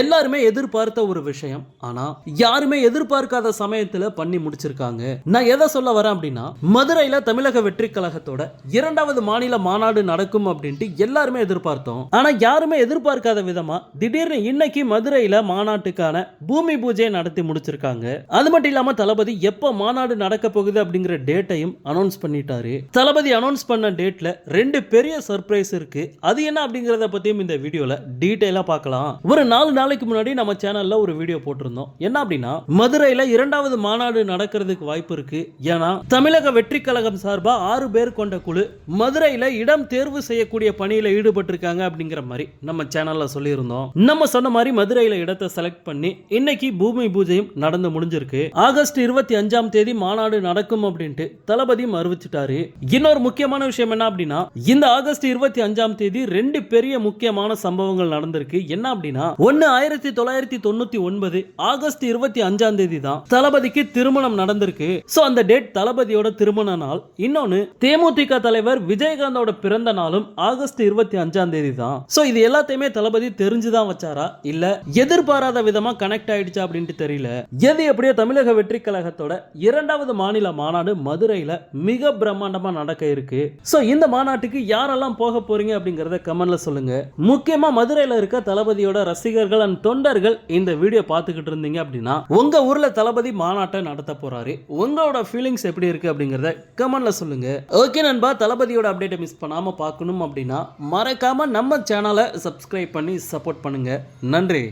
எல்லாருமே எதிர்பார்த்த ஒரு விஷயம். ஆனா யாருமே எதிர்பார்க்காத சமயத்துல பண்ணி முடிச்சிருக்காங்க. நான் எதை சொல்ல வரேன் அப்படின்னா மதுரையில தமிழக வெற்றி கழகத்தோட இரண்டாவது மாநில மாநாடு நடக்கும் அப்படின்ட்டு எல்லாருமே எதிர்பார்த்தோம். ஆனா யாருமே எதிர்பார்க்காத விதமா திடீர்னு இன்னைக்கு மதுரையில மாநாட்டுக்கான பூமி பூஜையை நடத்தி முடிச்சிருக்காங்க. அது மட்டும் இல்லாம தளபதி எப்போ மாநாடு நடக்க போகுது அப்படிங்கிற டேட்டையும் அனௌன்ஸ் பண்ணிட்டாரு. தளபதி அனௌன்ஸ் பண்ண டேட்ல ரெண்டு பெரிய சர்ப்ரைஸ் இருக்கு. அது என்ன அப்படிங்கறத பத்தியும் இந்த வீடியோல டீட்டெயிலா பார்க்கலாம். ஒரு நாலு நாளைக்கு முன்னாடி நம்ம சேனல்ல ஒரு வீடியோ போட்டிருந்தோம். என்ன அப்படின்னா மதுரையில இரண்டாவது மாநாடு நடக்கிறதுக்கு வாய்ப்பு இருக்கு. ஏன்னா தமிழக வெற்றி கழகம் சார்பாக ஆறு பேர் கொண்ட குழு மதுரையில இடம் தேர்வு செய்யக்கூடிய பணியில ஈடுபட்டிருக்காங்க அப்படிங்கிற மாதிரி நம்ம சேனல்ல சொல்லியிருந்தோம். நம்ம சொன்ன மாதிரி மதுரையில இடத்தை செலக்ட் பண்ணி இன்னைக்கு பூமி பூஜையும் நடந்து முடிஞ்சிருக்கு. ஆகஸ்ட் இருபத்தி அஞ்சாம் தேதி மாநாடு நடக்கும் அப்படின்ட்டு தளபதியும் அறிவிச்சிட்டாரு. இன்னொரு முக்கியமான விஷயம் என்ன அப்படின்னா இந்த ஆகஸ்ட் இருபத்தி அஞ்சாம் தேதி ரெண்டு பெரிய முக்கியமான சம்பவங்கள் நடந்திருக்கு. என்ன அப்படின்னா ஒன்னு ஆயிரத்தி தொள்ளாயிரத்தி தொண்ணூத்தி ஒன்பது ஆகஸ்ட் இருபத்தி அஞ்சாம் தேதி தான் தளபதிக்கு திருமணம் நடந்திருக்கு. சோ அந்த டேட் தளபதியோட திருமண நாள். இன்னொன்னு தேமுதிக தலைவர் விஜயகாந்தோட பிறந்த நாளும் ஆகஸ்ட் இருபத்தி அஞ்சாம் தேதி தான் சோ இது எல்லாத்தையுமே தளபதி தெரிஞ்சுதான் வச்சாரா? இல்ல எதிர்பாராத விதமா கனெக்ட் ஆயிடுச்சா அப்படின்ட்டு தெரியல. எது எப்படியோ தமிழக வெற்றி கழகத்தோட இரண்டாவது மாநில மாநாடு மதுரையில மிக பிரம்மாண்டமா நடக்க இருக்கு. சோ இந்த மாநாட்டுக்கு யாரெல்லாம் போக போறீங்க அப்படிங்கறத கமெண்ட்ல சொல்லுங்க. முக்கியமா மதுரையில இருக்க தளபதியோட ரசிகர் ரசிகர்கள் அண்ட் தொண்டர்கள் இந்த வீடியோ பார்த்துக்கிட்டு இருந்தீங்க அப்படின்னா உங்க ஊர்ல தளபதி மாநாட்டை நடத்த போறாரு. உங்களோட ஃபீலிங்ஸ் எப்படி இருக்கு அப்படிங்கறத கமெண்ட்ல சொல்லுங்க. ஓகே நண்பா தளபதியோட அப்டேட்டை மிஸ் பண்ணாம பார்க்கணும் அப்படின்னா மறக்காம நம்ம சேனலை சப்ஸ்கிரைப் பண்ணி சப்போர்ட் பண்ணுங்க. நன்றி.